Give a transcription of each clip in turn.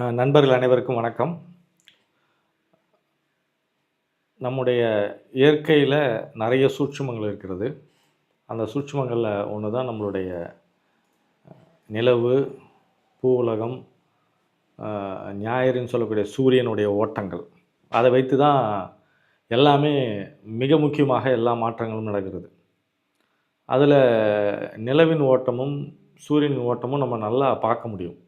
நண்பர்கள் அனைவருக்கும் வணக்கம். நம்முடைய இயற்கையில் நிறைய சூட்சுமங்கள் இருக்கிறது. அந்த சூட்சுமங்களில் ஒன்று தான் நம்மளுடைய நிலவு பூ உலகம் ஞாயிறுன்னு சொல்லக்கூடிய சூரியனுடைய ஓட்டங்கள். அதை வைத்து தான் எல்லாமே மிக முக்கியமாக எல்லா மாற்றங்களும் நடக்கிறது. அதில் நிலவின் ஓட்டமும் சூரியனின் ஓட்டமும் நம்ம நல்லா பார்க்க முடியும்.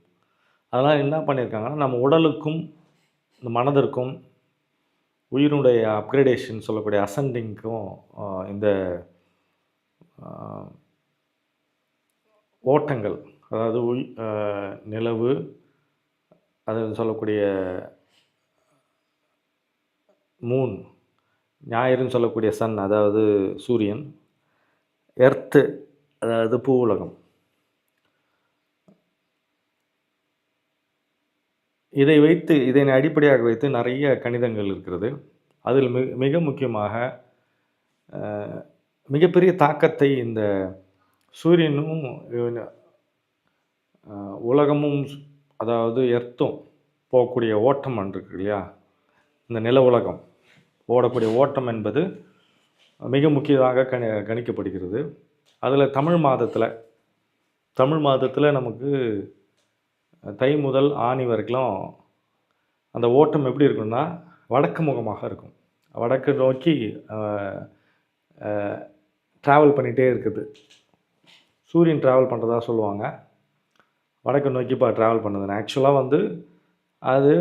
அதெல்லாம் என்ன பண்ணியிருக்காங்கன்னா நம்ம உடலுக்கும் இந்த மனதிற்கும் உயிரினுடைய அப்கிரேடேஷன் சொல்லக்கூடிய அசண்டிங்க்கும் இந்த ஓட்டங்கள் அதாவது உய் நிலவு அது சொல்லக்கூடிய மூன் ஞாயிறுன்னு சொல்லக்கூடிய சன் அதாவது சூரியன் எர்த்து அதாவது பூ உலகம் இதை வைத்து இதனை அடிப்படையாக வைத்து நிறைய கணிதங்கள் இருக்கிறது. அதில் மிக மிக முக்கியமாக மிகப்பெரிய தாக்கத்தை இந்த சூரியனும் உலகமும் அதாவது எர்த்தும் போகக்கூடிய ஓட்டம் என்று இருக்கு இல்லையா? இந்த நில உலகம். ஓடக்கூடிய ஓட்டம் என்பது மிக முக்கியமாக கணி கணிக்கப்படுகிறது. அதில் தமிழ் மாதத்தில் தமிழ் மாதத்தில் நமக்கு தை முதல் ஆணி வரைக்கும் அந்த ஓட்டம் எப்படி இருக்கும்னா வடக்கு முகமாக இருக்கும். வடக்கு நோக்கி ட்ராவல் பண்ணிகிட்டே இருக்குது. சூரியன் ட்ராவல் பண்ணுறதா சொல்லுவாங்க. வடக்கு நோக்கி இப்போ ட்ராவல் பண்ணுதுன்னு. ஆக்சுவலாக வந்து அது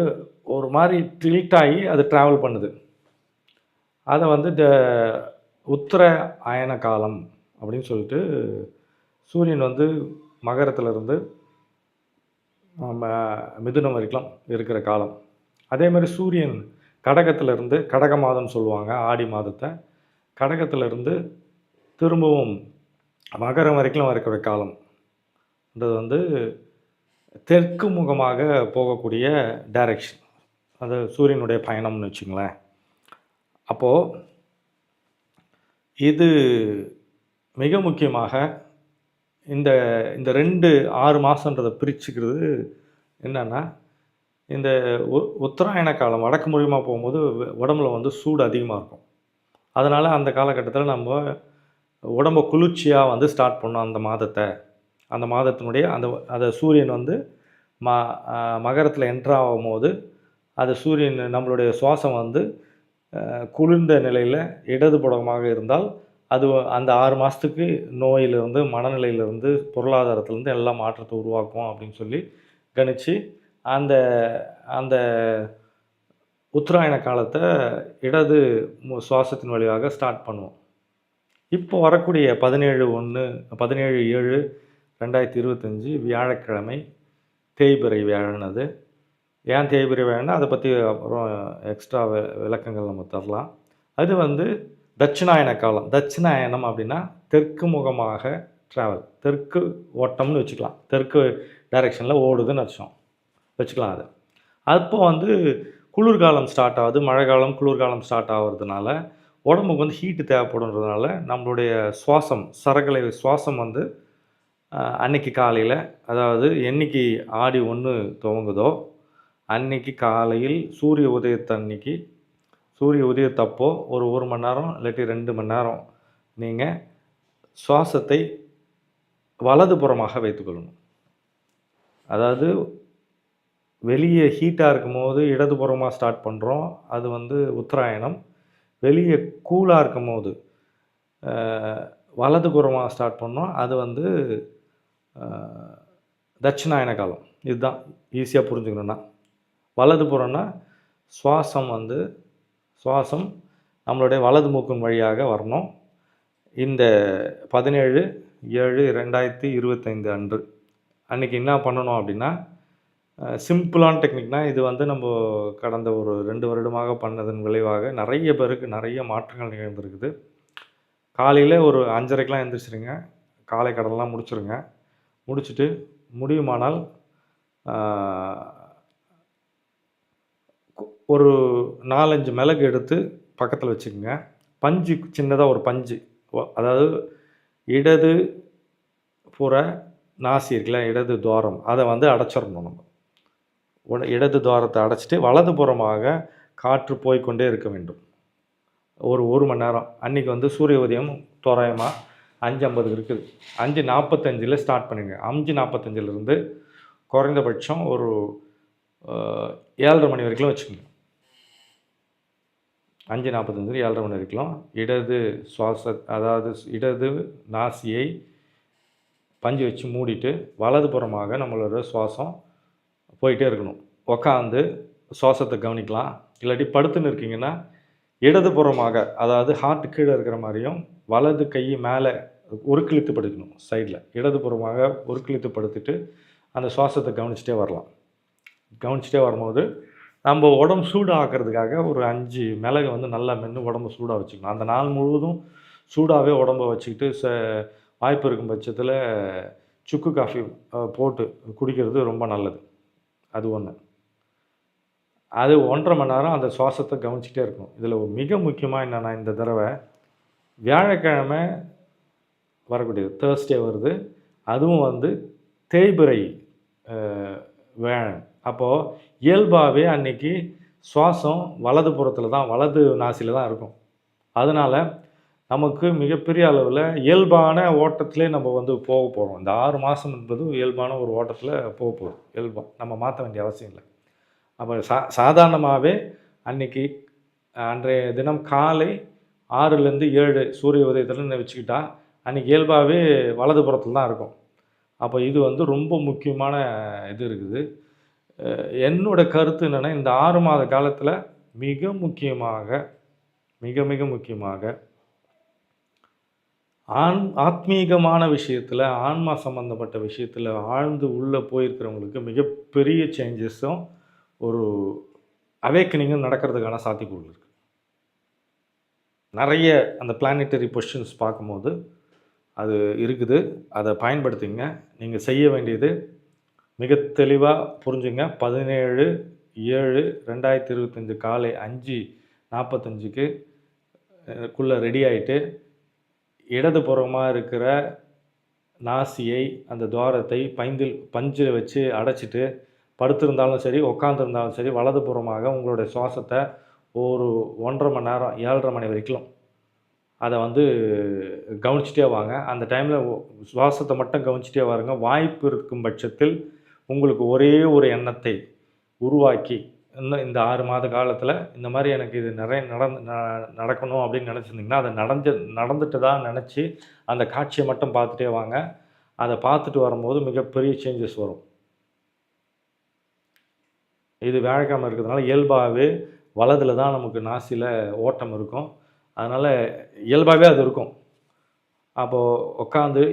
ஒரு மாதிரி டில்ட் ஆகி அது ட்ராவல் பண்ணுது. அதை வந்து இந்த உத்தர அயன காலம் அப்படின்னு சொல்லிட்டு சூரியன் வந்து மகரத்துலேருந்து மிதுனம் வரைக்கும் இருக்கிற காலம். அதே மாதிரி சூரியன் கடகத்திலிருந்து கடக மாதம்னு சொல்லுவாங்க ஆடி மாதத்தை. கடகத்திலிருந்து திரும்பவும் மகரம் வரைக்கும் இருக்கிற காலம்ன்றது வந்து தெற்கு முகமாக போகக்கூடிய டைரக்ஷன் அது சூரியனுடைய பயணம்னு வச்சுங்களேன். அப்போது இது மிக முக்கியமாக இந்த இந்த ரெண்டு ஆறு மாதன்றதை பிரிச்சுக்கிறது என்னென்னா இந்த உ உத்தராயண காலம் வடக்கு மூலியமாக போகும்போது உடம்புல வந்து சூடு அதிகமாக இருக்கும். அதனால் அந்த காலகட்டத்தில் நம்ம உடம்ப குளிர்ச்சியாக வந்து ஸ்டார்ட் பண்ணோம் அந்த மாதத்தை. அந்த மாதத்தினுடைய அந்த அந்த சூரியன் வந்து ம மகரத்தில் என்ட்ரு ஆகும்போது அது சூரியன் நம்மளுடைய சுவாசம் வந்து குளிர்ந்த நிலையில் இடதுபுறமாக இருந்தால் அது அந்த ஆறு மாதத்துக்கு நோயிலிருந்து மனநிலையிலிருந்து பொருளாதாரத்திலேருந்து எல்லாம் மாற்றத்தை உருவாக்கும் அப்படின்னு சொல்லி கணித்து அந்த அந்த உத்தராயண காலத்தை இடது மு- சுவாசத்தின் வழியாக ஸ்டார்ட் பண்ணுவோம். இப்போ வரக்கூடிய பதினேழு ஒன்று பதினேழு ஏழு ரெண்டாயிரத்தி இருபத்தஞ்சி வியாழக்கிழமை தேய்பிறை வியாழன் அது ஏன் தேய்பிறை வியாழன்னா அதை பற்றி அப்புறம் எக்ஸ்ட்ரா விளக்கங்கள் நம்ம தரலாம். அது வந்து தட்சிணாயன காலம். தட்சிணாயனம் அப்படின்னா தெற்கு முகமாக ட்ராவல் தெற்கு ஓட்டம்னு வச்சுக்கலாம். தெற்கு டைரெக்ஷனில் ஓடுதுன்னு அர்த்தம். வச்சுக்கலாம் அது. அப்போ வந்து குளிர்காலம் ஸ்டார்ட் ஆகுது. மழை காலம் குளிர்காலம் ஸ்டார்ட் ஆகுறதுனால உடம்புக்கு வந்து ஹீட்டு தேவைப்படுன்றதுனால நம்மளுடைய சுவாசம் சரகலை சுவாசம் வந்து அன்னைக்கு காலையில் அதாவது என்னைக்கு ஆடி ஒன்று துவங்குதோ அன்னைக்கு காலையில் சூரிய உதயத்தன்னைக்கு சூரிய உதயத்தப்போ ஒரு ஒரு மணி நேரம் இல்லாட்டி ரெண்டு மணி நேரம் நீங்கள் சுவாசத்தை வலதுபுறமாக வைத்துக்கொள்ளணும் அதாவது வெளியே ஹீட்டாக இருக்கும்போது இடதுபுறமாக ஸ்டார்ட் பண்ணுறோம் அது வந்து உத்தராயணம். வெளியே கூலாக இருக்கும்போது வலதுபுறமாக ஸ்டார்ட் பண்ணோம். அது வந்து தட்சிணாயன காலம். இதுதான் ஈஸியாக புரிஞ்சுக்கணுன்னா வலதுபுறம்னா சுவாசம் வந்து சுவாசம் நம்மளுடைய வலது மூக்கின் வழியாக வரணும். இந்த பதினேழு ஏழு ரெண்டாயிரத்தி இருபத்தைந்து அன்று. அன்றைக்கி என்ன பண்ணணும் அப்படின்னா சிம்பிளான டெக்னிக்னால் இது வந்து நம்ம கடந்த ஒரு ரெண்டு வருடமாக பண்ணதன் விளைவாக நிறைய பேருக்கு நிறைய மாற்றங்கள் நிகழ்ந்திருக்குது. காலையில் ஒரு அஞ்சரைக்கெலாம் எழுந்திரிச்சிருங்க காலை கடன்லாம் முடிச்சுருங்க. முடிச்சுட்டு முடியுமானால் ஒரு நாலஞ்சு மிளகு எடுத்து பக்கத்தில் வச்சுக்கோங்க. பஞ்சு சின்னதாக ஒரு பஞ்சு. அதாவது இடது புற நாசி இருக்குல்ல இடது துவாரம். அதை வந்து அடைச்சிடணும் நம்ம. உட- இடது துவாரத்தை அடைச்சிட்டு வலது புறமாக காற்று போய்க்கொண்டே இருக்க வேண்டும். ஒரு ஒரு மணி நேரம். அன்றைக்கி வந்து சூரிய உதயம் தோராயமாக அஞ்சு ஐம்பது இருக்குது. அஞ்சு நாற்பத்தஞ்சில் ஸ்டார்ட் பண்ணுங்க. அஞ்சு நாற்பத்தஞ்சிலிருந்து குறைந்தபட்சம் ஒரு ஏழரை மணி வரைக்கும் வச்சுக்கோங்க. அஞ்சு நாற்பத்தஞ்சு ஏழரை மணி வரைக்கும் இடது சுவாச அதாவது இடது நாசியை பஞ்சு வச்சு மூடிட்டு வலதுபுறமாக நம்மளோட சுவாசம் போயிட்டே இருக்கணும். உக்காந்து சுவாசத்தை கவனிக்கலாம். இல்லாட்டி படுத்துன்னு இருக்கீங்கன்னா இடதுபுறமாக அதாவது ஹார்ட் கீழே இருக்கிற மாதிரியும் வலது கை மேலே உருக்கிழித்து படுக்கணும் சைடில் இடதுபுறமாக உருக்கிழித்து படுத்துட்டு அந்த சுவாசத்தை கவனிச்சிட்டே வரலாம். கவனிச்சிட்டே வரும்போது நம்ம உடம்பு சூடாக்குறதுக்காக ஒரு அஞ்சு மிளகு வந்து நல்லா மென்று உடம்பு சூடாக வச்சுக்கணும். அந்த நாள் முழுவதும் சூடாகவே உடம்ப வச்சுக்கிட்டு ச வாய்ப்பு இருக்கும் பட்சத்தில் சுக்கு காஃபி போட்டு குடிக்கிறது ரொம்ப நல்லது. அது ஒன்று அது ஒன்றரை மணி நேரம் அந்த சுவாசத்தை கவனிச்சிட்டே இருக்கும் இதில் மிக முக்கியமாக என்னென்னா இந்த தடவை வியாழக்கிழமை வரக்கூடியது தேர்ஸ்டே வருது. அதுவும் வந்து தேய்பிரை வேழன் அப்போது இயல்பாகவே அன்றைக்கி சுவாசம் வலது புறத்தில் தான் வலது நாசியில் தான் இருக்கும். அதனால் நமக்கு மிகப்பெரிய அளவில் இயல்பான ஓட்டத்திலே நம்ம வந்து போக போகிறோம் இந்த ஆறு மாதம் என்பது இயல்பான ஒரு ஓட்டத்தில் போக போகிறோம் இயல்பாக நம்ம மாற்ற வேண்டிய அவசியம் இல்லை. அப்போ சா சாதாரணமாகவே அன்றைக்கி அன்றைய தினம் காலை ஆறுலேருந்து ஏழு சூரிய உதயத்தில் வச்சுக்கிட்டா அன்றைக்கி இயல்பாகவே வலதுபுறத்தில் தான் இருக்கும். அப்போ இது வந்து ரொம்ப முக்கியமான இது இருக்குது. என்னோட கருத்து என்னென்னா இந்த ஆறு மாத காலத்தில் மிக முக்கியமாக மிக மிக முக்கியமாக ஆண் ஆத்மீகமான விஷயத்தில் ஆன்மா சம்மந்தப்பட்ட விஷயத்தில் ஆழ்ந்து உள்ளே போயிருக்கிறவங்களுக்கு மிகப்பெரிய சேஞ்சஸும் ஒரு அவேக்கனிங்கும் நடக்கிறதுக்கான சாத்தியக்கூறு இருக்குது நிறைய அந்த பிளானட்டரி பொசிஷன்ஸ் பார்க்கும்போது அது இருக்குது. அதை பயன்படுத்திங்க. நீங்கள் செய்ய வேண்டியது மிக தெளிவாக புரிஞ்சுங்க. பதினேழு ஏழு ரெண்டாயிரத்தி இருபத்தஞ்சு காலை அஞ்சு நாற்பத்தஞ்சுக்கு குள்ளே ரெடி ஆகிட்டு இடதுபுறமாக இருக்கிற நாசியை அந்த துவாரத்தை பைந்தில் பஞ்சில் வச்சு அடைச்சிட்டு படுத்திருந்தாலும் சரி உட்காந்துருந்தாலும் சரி வலதுபுறமாக உங்களுடைய சுவாசத்தை ஒரு ஒன்றரை மணி நேரம் ஏழரை மணி வரைக்கும் அதை வந்து கவனிச்சிட்டே வாங்க. அந்த டைமில் சுவாசத்தை மட்டும் கவனிச்சிட்டே வாருங்க. வாய்ப்பு இருக்கும் பட்சத்தில் உங்களுக்கு ஒரே ஒரு எண்ணத்தை உருவாக்கி இன்னும் இந்த ஆறு மாத காலத்தில் இந்த மாதிரி எனக்கு இது நிறைய நடந்து ந- நடக்கணும் அப்படின்னு நினச்சிருந்தீங்கன்னா அதை நடந்து நடந்துட்டு தான் நினச்சி அந்த காட்சியை மட்டும் பார்த்துட்டே வாங்க. அதை பார்த்துட்டு வரும்போது மிகப்பெரிய சேஞ்சஸ் வரும். இது வியாழக்கிழமை இருக்கிறதுனால இயல்பாகவே வலதில் தான் நமக்கு நாசியில் ஓட்டம் இருக்கும். அதனால் இயல்பாகவே அது இருக்கும். அப்போது உட்காந்து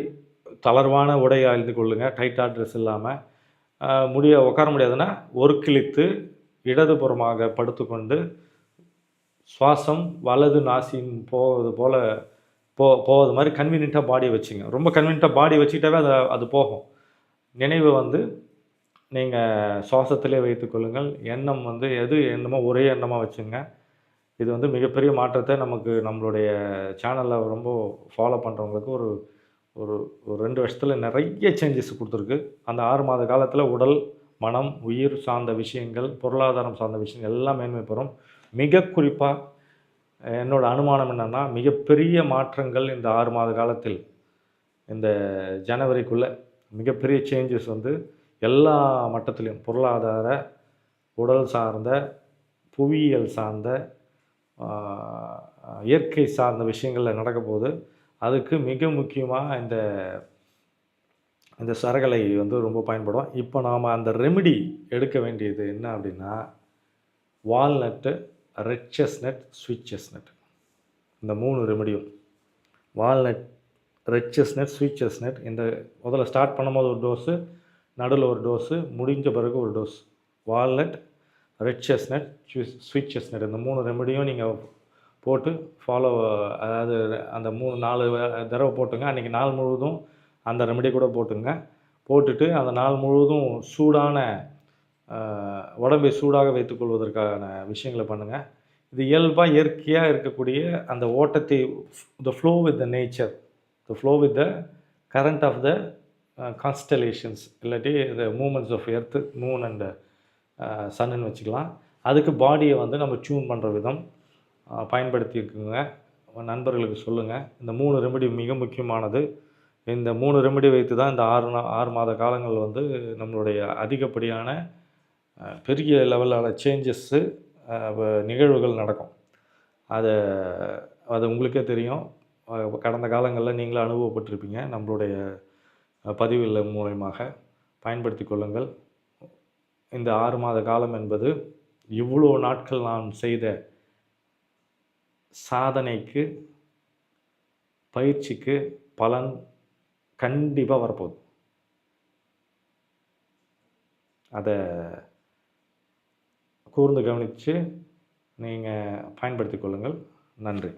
தளர்வான உடை அணிந்து கொள்ளுங்கள் டைட்டாக ட்ரெஸ் இல்லாமல் முடிய உட்கார முடியாதுன்னா ஒரு கிழித்து இடதுபுறமாக படுத்துக்கொண்டு சுவாசம் வலது நாசின் போவது போல் போ போவது மாதிரி கன்வீனியண்ட்டாக பாடியை வச்சுங்க. ரொம்ப கன்வீனியண்ட்டாக பாடி வச்சுக்கிட்டாவே அது அது போகும். நினைவு வந்து நீங்கள் சுவாசத்திலே வைத்துக்கொள்ளுங்கள் எண்ணம் வந்து எது எண்ணமோ ஒரே எண்ணமாக வச்சுங்க. இது வந்து மிகப்பெரிய மாற்றத்தை நமக்கு நம்மளுடைய சேனலில் ரொம்ப ஃபாலோ பண்ணுறவங்களுக்கு ஒரு ஒரு ஒரு ரெண்டு வருஷத்தில் நிறைய சேஞ்சஸ் கொடுத்துருக்கு. அந்த ஆறு மாத காலத்தில் உடல் மனம் உயிர் சார்ந்த விஷயங்கள் பொருளாதாரம் சார்ந்த விஷயங்கள் எல்லாம் மேன்மை பெறும். மிக குறிப்பாக என்னோடய அனுமானம் என்னென்னா மிகப்பெரிய மாற்றங்கள் இந்த ஆறு மாத காலத்தில் இந்த ஜனவரிக்குள்ளே மிகப்பெரிய சேஞ்சஸ் வந்து எல்லா மட்டத்திலையும் பொருளாதார உடல் சார்ந்த புவியியல் சார்ந்த இயற்கை சார்ந்த விஷயங்களில் நடக்க போது அதுக்கு மிக முக்கியமாக இந்த இந்த சரகலை வந்து ரொம்ப பயன்படும். இப்போ நாம் அந்த ரெமிடி எடுக்க வேண்டியது என்ன அப்படின்னா walnut red chestnut sweet chestnut இந்த மூணு ரெமிடியும் walnut red chestnut sweet chestnut இந்த முதல்ல ஸ்டார்ட் பண்ணும்போது ஒரு டோஸு நடுவில் ஒரு டோஸு முடிஞ்ச பிறகு ஒரு dose walnut red chestnut sweet chestnut இந்த மூணு ரெமடியும் நீங்கள் போட்டு ஃபாலோ அதாவது அந்த மூணு நாலு தடவை போட்டுங்க. அன்றைக்கி நாள் முழுவதும் அந்த ரெமடி கூட போட்டுங்க. போட்டுட்டு அந்த நாள் முழுவதும் சூடான உடம்பை சூடாக வைத்துக்கொள்வதற்கான விஷயங்களை பண்ணுங்கள் இது இயல்பாக இயற்கையாக இருக்கக்கூடிய அந்த ஓட்டத்தை the flow with the nature the flow with the current of the constellations இல்லாட்டி the moments of earth moon and சன்னுன்னு வச்சுக்கலாம். அதுக்கு பாடியை வந்து நம்ம டியூன் பண்ணுற விதம். பயன்படுத்தியிருக்குங்க நண்பர்களுக்கு சொல்லுங்கள் இந்த மூணு ரெமெடி மிக முக்கியமானது. இந்த மூணு ரெமெடி வைத்து தான் இந்த ஆறு நா ஆறு மாத காலங்கள் வந்து நம்மளுடைய அதிகப்படியான பெரிய லெவலான சேஞ்சஸ்ஸு நிகழ்வுகள் நடக்கும். அதை அது உங்களுக்கே தெரியும். கடந்த காலங்களில் நீங்களும் அனுபவப்பட்டிருப்பீங்க. நம்மளுடைய பதிவுகள் மூலயமாக. பயன்படுத்தி கொள்ளுங்கள். இந்த ஆறு மாத காலம் என்பது இவ்வளோ நாட்கள் நான் செய்த சாதனைக்கு பயிற்சிக்கு பலன் கண்டிப்பாக வரப்போகுது. அதை கூர்ந்து கவனித்து நீங்கள் பயன்படுத்திக் கொள்ளுங்கள். நன்றி.